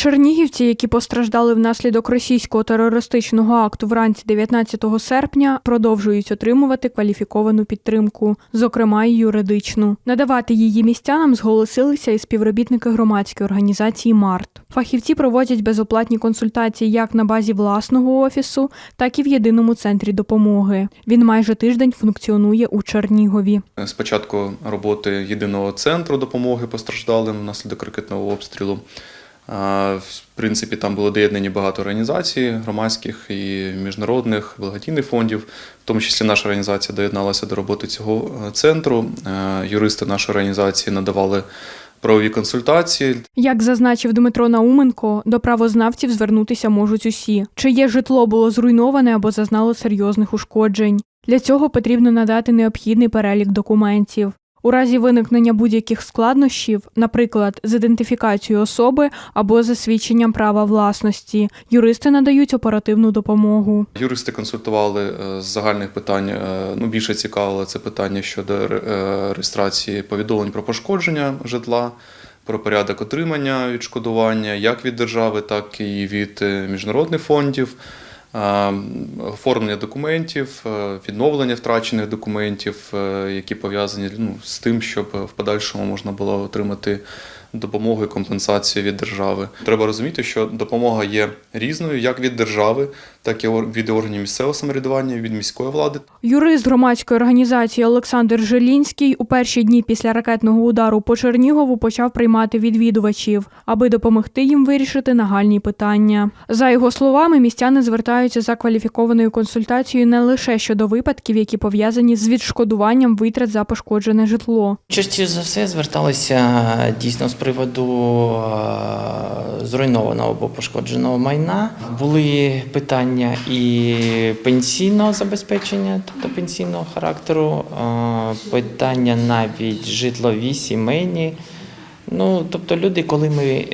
Чернігівці, які постраждали внаслідок російського терористичного акту вранці 19 серпня, продовжують отримувати кваліфіковану підтримку, зокрема й юридичну. Надавати її містянам зголосилися і співробітники громадської організації МАРТ. Фахівці проводять безоплатні консультації як на базі власного офісу, так і в єдиному центрі допомоги. Він майже тиждень функціонує у Чернігові. З початку роботи єдиного центру допомоги постраждалим внаслідок ракетного обстрілу. В принципі, там було доєднані багато організацій громадських і міжнародних благодійних фондів. В тому числі наша організація доєдналася до роботи цього е, центру. Е, Юристи нашої організації надавали правові консультації Як зазначив Дмитро Науменко, до правознавців звернутися можуть усі, чиє житло було зруйноване або зазнало серйозних ушкоджень. Для цього потрібно надати необхідний перелік документів. У разі виникнення будь-яких складнощів, наприклад, з ідентифікацією особи або засвідченням права власності, юристи надають оперативну допомогу. Юристи консультували е, з загальних питань. е, Ну, більше цікавило це питання щодо е, реєстрації повідомлень про пошкодження житла, про порядок отримання відшкодування як від держави, так і від міжнародних фондів. Е, Оформлення документів, е, відновлення втрачених документів, е, які пов'язані ну, з тим, щоб в подальшому можна було отримати допомогу і компенсацію від держави. Треба розуміти, що допомога є різною як від держави, так і від органів місцевого самоврядування, від міської влади. Юрист громадської організації Олександр Желінський у перші дні після ракетного удару по Чернігову почав приймати відвідувачів, аби допомогти їм вирішити нагальні питання. За його словами, містяни звертаються за кваліфікованою консультацією не лише щодо випадків, які пов'язані з відшкодуванням витрат за пошкоджене житло. Частіше за все зверталися дійсно з приводу зруйнованого або пошкодженого майна. Були питання і пенсійного забезпечення, тобто пенсійного характеру, питання навіть житлові, сімейні. Ну, тобто люди, коли ми е,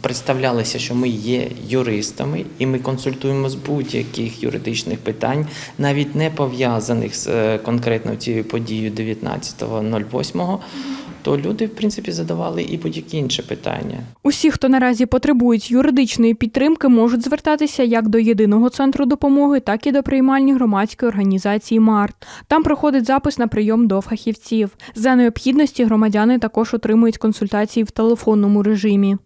представлялися, що ми є юристами, і ми консультуємо з будь-яких юридичних питань, навіть не пов'язаних з е, конкретно цією подією 19.08, то люди, в принципі, задавали і будь-які інші питання. Усі, хто наразі потребують юридичної підтримки, можуть звертатися як до єдиного центру допомоги, так і до приймальні громадської організації МАРТ. Там проходить запис на прийом до фахівців. За необхідності громадяни також отримують консультації в телефонному режимі.